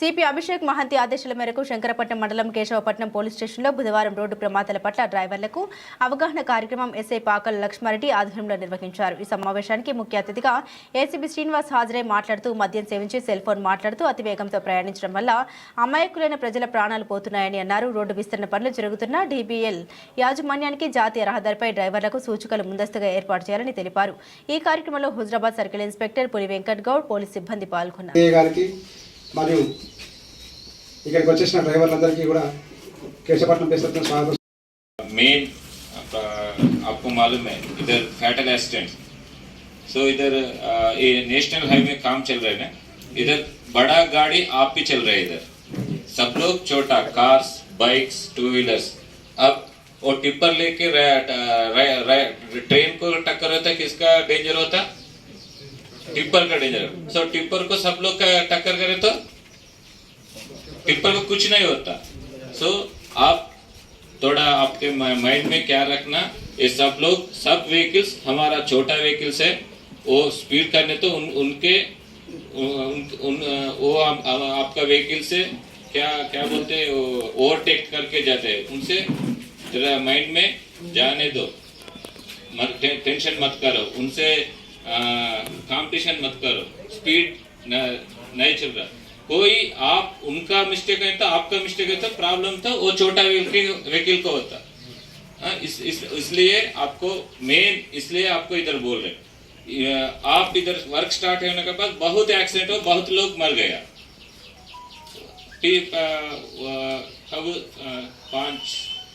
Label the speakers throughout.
Speaker 1: CP Abhishek Mahanti ఆదేశాల మేరకు శంకరపట్నం మండలం కేశవపట్నం పోలీస్ స్టేషన్లో బుధవారం రోడ్డు ప్రమాదాల పట్ల డ్రైవర్లకు అవగాహన కార్యక్రమం ఎస్ఐ పాకల్ లక్ష్మారెడ్డి ఆధ్వర్యంలో నిర్వహించారు. ఈ సమావేశానికి ముఖ్య అతిథిగా ఏసీబీ శ్రీనివాస్ హాజరై మాట్లాడుతూ మద్యం సేవించి సెల్ ఫోన్ మాట్లాడుతూ అతి వేగంతో ప్రయాణించడం వల్ల అమాయకులైన ప్రజల ప్రాణాలు పోతున్నాయని అన్నారు. రోడ్డు విస్తరణ పనులు జరుగుతున్న డీబీఎల్ యాజమాన్యానికి జాతీయ రహదారిపై డ్రైవర్లకు సూచికలు ముందస్తుగా ఏర్పాటు చేయాలని తెలిపారు. ఈ కార్యక్రమంలో హుజరాబాద్ సర్కిల్ ఇన్స్పెక్టర్ పులి వెంకట్ గౌడ్ పోలీస్ సిబ్బంది పాల్గొన్నారు.
Speaker 2: మరియు ఇక్కడికి వచ్చేసిన డ్రైవర్లందరికీ కూడా కేశపట్నం పేరు స్వాగతం
Speaker 3: मेन आपका आपको मालूम है इधर फैटल एक्सीडेंट सो इधर अ, ये नेशनल हाईवे काम चल रहा है ना इधर बड़ा गाड़ी आप भी चल रहे हैं इधर सब लोग छोटा कार्स बाइक्स टू व्हीलर्स अब वो टिप्पर लेके रे- रे- रे- ट्रेन को टक्कर होता है किसका डेंजर होता टिप्पर का डेंजर सो टिप्पर को सब लोग टक्कर करे तो? टिप्पर को कुछ नहीं होता। सो आप थोड़ा आपके माइंड में क्या रखना ये सब लोग सब व्हीकल्स हमारा छोटा व्हीकल्स है वो स्पीड करने तो उन, उनके उन, उन, वो आप, आपका व्हीकल से क्या क्या बोलते हैं ओवरटेक करके जाते हैं। उनसे माइंड में जाने दो। मत टेंशन मत करो। उनसे कंपटीशन मत करो। स्पीड नहीं चल रहा। कोई आप उनका मिस्टेक है तो आपका मिस्टेक है तो प्रॉब्लम तो वो छोटा व्हीकल को होता। हाँ, इस, इस इसलिए आपको मेन इसलिए आपको इधर बोल रहे आप इधर वर्क स्टार्ट होने के बाद बहुत एक्सीडेंट हो बहुत लोग मर गया। कब पाँच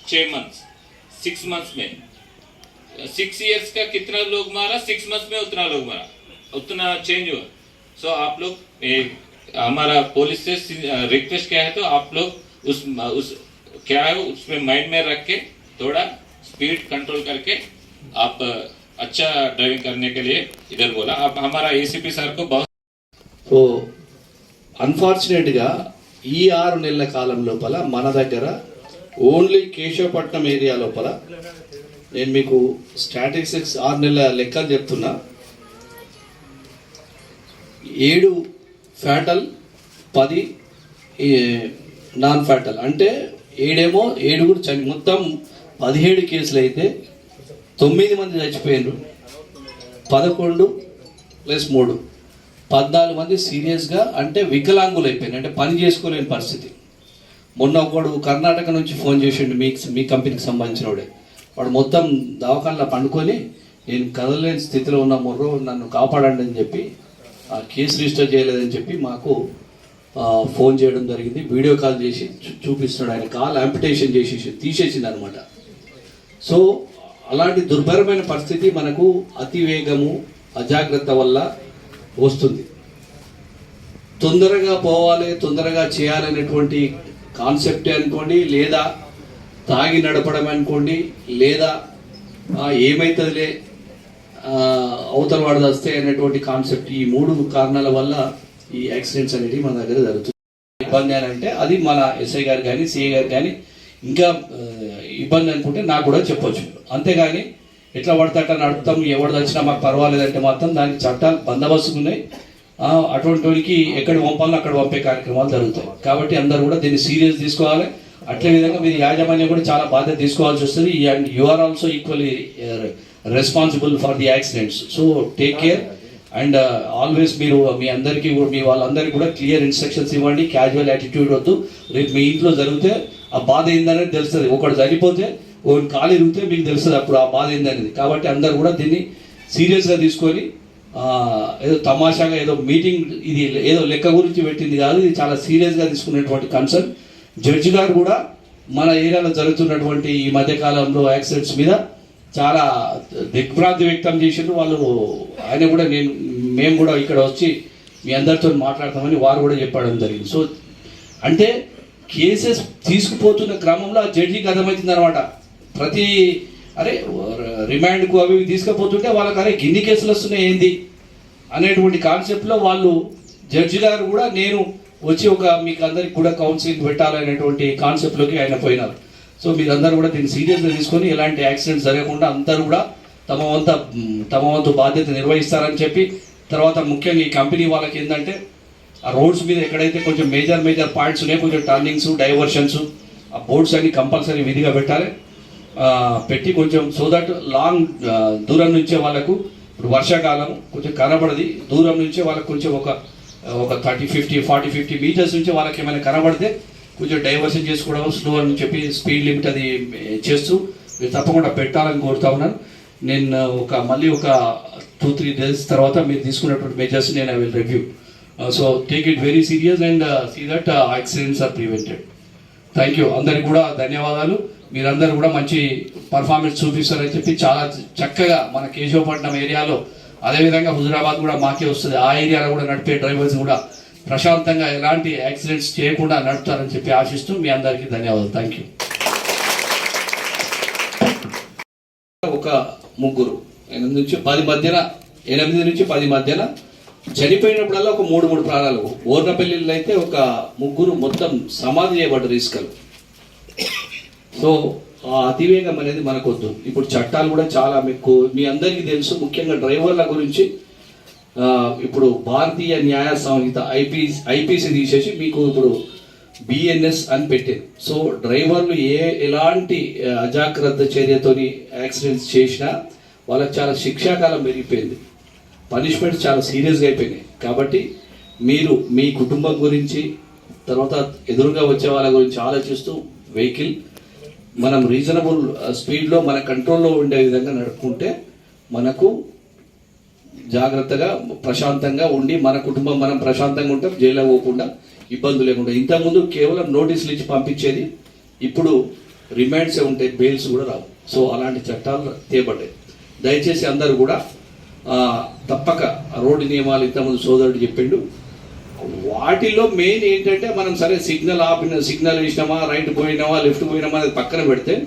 Speaker 3: छः मंथ्स सिक्स मंथ्स में। सिक्स इयर्स का कितना लोग मारा सिक्स मंथ्स में उतना लोग मारा उतना चेंज हुआ सो आप लोग एक हमारा पुलिस से रिक्वेस्ट क्या है तो आप लोग उस उस क्या है उसमें माइंड में रख के थोड़ा स्पीड कंट्रोल करके आप अच्छा ड्राइविंग करने के लिए इधर बोला अब हमारा एसीपी सर को बहुत
Speaker 4: సో అన్ఫార్చునేట్గా ఈ ఆరు నెలల కాలం లోపల మన దగ్గర ఓన్లీ కేశవపట్నం ఏరియా లోపల నేను మీకు స్టాటిస్టిక్స్ ఆరు నెలల లెక్కలు చెప్తున్నా. ఏడు ఫ్యాటల్ పది నాన్ ఫ్యాటల్. అంటే ఏడేమో ఏడుగురు చని మొత్తం పదిహేడు కేసులు అయితే తొమ్మిది మంది చచ్చిపోయినారు. పదకొండు ప్లస్ మూడు. పద్నాలుగు మంది సీరియస్గా అంటే వికలాంగులు అయిపోయినారు. అంటే పని చేసుకోలేని పరిస్థితి. మొన్న ఒకడు కర్ణాటక నుంచి ఫోన్ చేసిండు మీ మీ కంపెనీకి సంబంధించిన వాడు మొత్తం దవాఖానలో పండుకొని నేను కదలలేని స్థితిలో ఉన్న ముర్రో నన్ను కాపాడండి అని చెప్పి ఆ కేసు రిజిస్టర్ చేయలేదని చెప్పి మాకు ఫోన్ చేయడం జరిగింది. వీడియో కాల్ చేసి చూ- చూపిస్తున్నాడు. ఆయన కాల్ అంపిటేషన్ చేసి తీసేసింది అనమాట సో అలాంటి దుర్భరమైన పరిస్థితి మనకు అతి వేగము అజాగ్రత్త వల్ల వస్తుంది. తొందరగా పోవాలి తొందరగా చేయాలనేటువంటి కాన్సెప్టే అనుకోండి లేదా తాగి నడపడం అనుకోండి లేదా ఏమైతుందిలే అవతల వాడు వస్తే అనేటువంటి కాన్సెప్ట్ ఈ మూడు కారణాల వల్ల ఈ యాక్సిడెంట్స్ అనేవి మన దగ్గర జరుగుతుంది ఇబ్బంది అని అంటే అది మన ఎస్ఐ గారు కానీ సిఐ గారు కానీ ఇంకా ఇబ్బంది అనుకుంటే నాకు కూడా చెప్పొచ్చు. అంతేగాని ఎట్లా పడితే అట్లా నడుపుతాం ఎవరు దచ్చినా మాకు పర్వాలేదంటే మాత్రం దానికి చట్టాలు బందోబస్తు ఉన్నాయి. అటువంటి వాడికి ఎక్కడ పంపాలో అక్కడ పంపే కార్యక్రమాలు జరుగుతాయి. కాబట్టి అందరూ కూడా దీన్ని సీరియస్ తీసుకోవాలి. అట్లే విధంగా మీరు యాజమాన్యం కూడా చాలా బాధ్యత తీసుకోవాల్సి వస్తుంది. And you are also equally responsible for the accidents so take care and always మీరు uh, మీ అందరికీ మీ వాళ్ళందరికీ కూడా క్లియర్ ఇన్స్ట్రక్షన్స్ ఇవ్వండి. క్యాజువల్ యాటిట్యూడ్ వద్దు. రేపు మీ ఇంట్లో జరిగితే ఆ బాధ ఏందనేది తెలుస్తుంది. ఒకటి చనిపోతే ఒకటి కాలు ఇరిగితే మీకు తెలుస్తుంది అప్పుడు ఆ బాధ ఏందనేది. కాబట్టి అందరు కూడా దీన్ని సీరియస్గా తీసుకొని ఏదో తమాషాగా ఏదో మీటింగ్ ఇది ఏదో లెక్క గురించి పెట్టింది కాదు. ఇది చాలా సీరియస్గా తీసుకునేటువంటి కన్సర్న్. జడ్జి గారు కూడా మన ఏరియాలో జరుగుతున్నటువంటి ఈ మధ్యకాలంలో యాక్సిడెంట్స్ మీద చాలా దిగ్భ్రాంతి వ్యక్తం చేసిండ్రు. వాళ్ళు ఆయన కూడా నేను మేము కూడా ఇక్కడ వచ్చి మీ అందరితో మాట్లాడతామని వారు కూడా చెప్పడం జరిగింది. సో అంటే కేసెస్ తీసుకుపోతున్న క్రమంలో ఆ జడ్జికి అర్థమవుతుంది అనమాట ప్రతి అరే రిమాండ్కు అవి ఇవి తీసుకుపోతుంటే వాళ్ళకి అరే గిన్ని కేసులు వస్తున్నాయి ఏంది? అనేటువంటి కాన్సెప్ట్లో వాళ్ళు జడ్జి గారు కూడా నేను వచ్చి ఒక మీకు అందరికి కూడా కౌన్సిలింగ్ పెట్టాలనేటువంటి కాన్సెప్ట్లోకి ఆయన పోయినారు. సో మీరందరూ కూడా దీన్ని సీరియస్గా తీసుకొని ఎలాంటి యాక్సిడెంట్స్ జరగకుండా అందరూ కూడా తమ వంత తమ వంతు బాధ్యత నిర్వహిస్తారని చెప్పి తర్వాత ముఖ్యంగా ఈ కంపెనీ వాళ్ళకి ఏంటంటే ఆ రోడ్స్ మీద ఎక్కడైతే కొంచెం మేజర్ మేజర్ పాయింట్స్ ఉన్నాయి కొంచెం టర్నింగ్స్ డైవర్షన్స్ ఆ బోర్డ్స్ అన్ని కంపల్సరీ విధిగా పెట్టాలి. పెట్టి కొంచెం సో దట్ లాంగ్ దూరం నుంచే వాళ్ళకు ఇప్పుడు వర్షాకాలం కొంచెం కనబడది దూరం నుంచే వాళ్ళకు కొంచెం ఒక ఒక thirty fifty forty fifty metres నుంచి వాళ్ళకి ఏమైనా కనబడితే కొంచెం డైవర్షన్ చేసుకోవడం స్లో అని చెప్పి స్పీడ్ లిమిట్ అది చేస్తూ మీరు తప్పకుండా పెట్టాలని కోరుతా ఉన్నాను. నేను ఒక మళ్ళీ ఒక టూ త్రీ డేస్ తర్వాత మీరు తీసుకున్నటువంటి మెజర్స్ నేను I will review so take it very serious and see that accidents are prevented thank you అందరికి కూడా ధన్యవాదాలు. మీరందరూ కూడా మంచి పర్ఫార్మెన్స్ చూపిస్తారని చెప్పి చాలా చక్కగా మన కేశవపట్నం ఏరియాలో అదేవిధంగా హుజరాబాద్ కూడా మాకే వస్తుంది. ఆ ఏరియాలో కూడా నడిపే డ్రైవర్స్ కూడా ప్రశాంతంగా ఎలాంటి యాక్సిడెంట్స్ చేయకుండా నడుపుతారని చెప్పి ఆశిస్తూ మీ అందరికీ ధన్యవాదాలు. థ్యాంక్ యూ ఒక ముగ్గురు. ఎనిమిది నుంచి పది మధ్యన ఎనిమిది నుంచి పది మధ్యన చనిపోయినప్పుడల్లా ఒక మూడు మూడు ప్రాణాలు. ఓర్నపల్లిలో అయితే ఒక ముగ్గురు మొత్తం సమాధి చేయబడ్డారు ఇసుకలు సో అతివేగం అనేది మనకొద్దు. ఇప్పుడు చట్టాలు కూడా చాలా మీకు మీ అందరికీ తెలుసు ముఖ్యంగా డ్రైవర్ల గురించి. ఇప్పుడు భారతీయ న్యాయ సంహిత ఐపీ ఐపీసీ తీసేసి మీకు ఇప్పుడు బిఎన్ఎస్ అని పెట్టింది సో డ్రైవర్లు ఏ ఎలాంటి అజాగ్రత్త చర్యతోని యాక్సిడెంట్స్ చేసినా వాళ్ళకి చాలా శిక్షాకాలం పెరిగిపోయింది. పనిష్మెంట్స్ చాలా సీరియస్గా అయిపోయినాయి. కాబట్టి మీరు మీ కుటుంబం గురించి తర్వాత ఎదురుగా వచ్చే వాళ్ళ గురించి ఆలోచిస్తూ వెహికల్ మనం రీజనబుల్ స్పీడ్లో uh, మన కంట్రోల్లో ఉండే విధంగా నడుపుకుంటే మనకు జాగ్రత్తగా ప్రశాంతంగా ఉండి మన కుటుంబం మనం ప్రశాంతంగా ఉంటాం జైల్లో పోకుండా ఇబ్బంది లేకుండా. ఇంతకుముందు కేవలం నోటీసులు ఇచ్చి పంపించేది ఇప్పుడు రిమాండ్సే ఉంటాయి బెయిల్స్ కూడా రావు. సో అలాంటి చట్టాలు తేబడ్డాయి. దయచేసి అందరూ కూడా తప్పక రోడ్డు నియమాలు ఇంతకుముందు సోదరుడు చెప్పిండు వాటిలో మెయిన్ ఏంటంటే మనం సరే సిగ్నల్ ఆపిన సిగ్నల్ వేసినామా రైట్ పోయినామా లెఫ్ట్ పోయినామా అనేది పక్కన పెడితే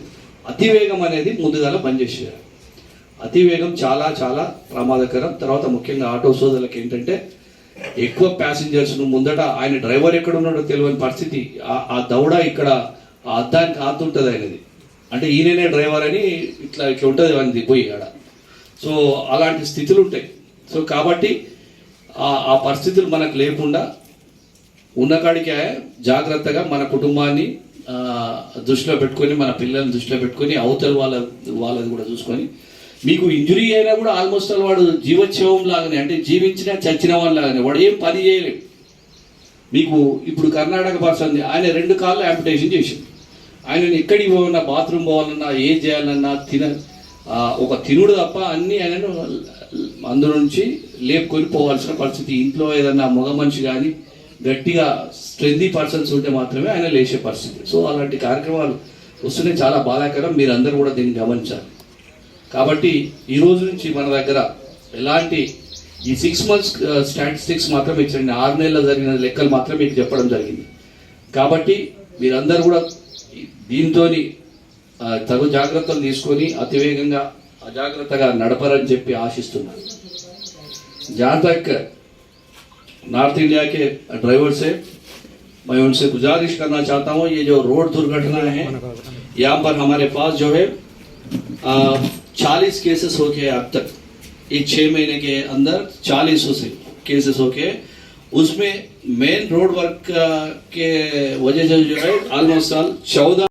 Speaker 4: అతివేగం అనేది ముందుగాల పనిచేసేయాలి చేసేయాలి. అతివేగం చాలా చాలా ప్రమాదకరం. తర్వాత ముఖ్యంగా ఆటో సోదరులకు ఏంటంటే ఎక్కువ ప్యాసింజర్స్ ముందట ఆయన డ్రైవర్ ఎక్కడ ఉన్నాడో తెలియని పరిస్థితి. ఆ- ఆ దౌడ ఇక్కడ ఆ అద్దానికి ఆతుంటుంది ఆయనది. అంటే ఈయననే డ్రైవర్ అని ఇట్లా ఇట్లా ఉంటుంది అని పోయి ఆడ. సో అలాంటి స్థితులు ఉంటాయి. సో కాబట్టి ఆ- పరిస్థితులు మనకు లేకుండా ఉన్నకాడికే జాగ్రత్తగా మన కుటుంబాన్ని దృష్టిలో పెట్టుకొని మన పిల్లల్ని దృష్టిలో పెట్టుకొని అవతల వాళ్ళ వాళ్ళది కూడా చూసుకొని మీకు ఇంజురీ అయినా కూడా ఆల్మోస్ట్ ఆల్ వాడు జీవోత్సవం లాగానే అంటే జీవించిన చచ్చిన వాళ్ళ లాగానే వాడు ఏం పని చేయలేడు. మీకు ఇప్పుడు కర్ణాటక పర్సన్ ఆయన రెండు కాళ్ళు యాంపిటేషన్ చేసింది ఆయన ఎక్కడికి పోవాలన్నా బాత్రూమ్ పోవాలన్నా ఏం చేయాలన్నా తిన ఒక తినుడు తప్ప అన్నీ ఆయనను అందు నుంచి లేపుకొని పోవాల్సిన పరిస్థితి. ఇంట్లో ఏదన్నా మగ మనిషి కానీ గట్టిగా స్ట్రెందీ పర్సన్స్ ఉంటే మాత్రమే ఆయన లేచే పరిస్థితి. సో అలాంటి కార్యక్రమాలు వస్తుంటే చాలా బాధాకరం. మీరందరూ కూడా దీన్ని గమనించాలి. కాబట్టి ఈ రోజు నుంచి మన దగ్గర ఎలాంటి ఈ సిక్స్ మంత్స్ స్టాటిస్టిక్స్ మాత్రమే ఇచ్చండి ఆరు నెలల జరిగిన లెక్కలు మాత్రమే మీకు చెప్పడం జరిగింది. కాబట్టి మీరందరూ కూడా దీంతో తగు జాగ్రత్తలు తీసుకొని అతివేగంగా అజాగ్రత్తగా నడపరని చెప్పి ఆశిస్తున్నాను. जहाँ तक नॉर्थ इंडिया के ड्राइवर से मैं उनसे गुजारिश करना चाहता हूँ, ये जो रोड दुर्घटना है, यहाँ पर हमारे पास जो है चालीस केसेस हो गए अब तक। ये छह महीने के अंदर चालीस से केसेस हो। गए उसमें मेन रोड वर्क के वजह से जो है ऑलमोस्ट ऑल चौदह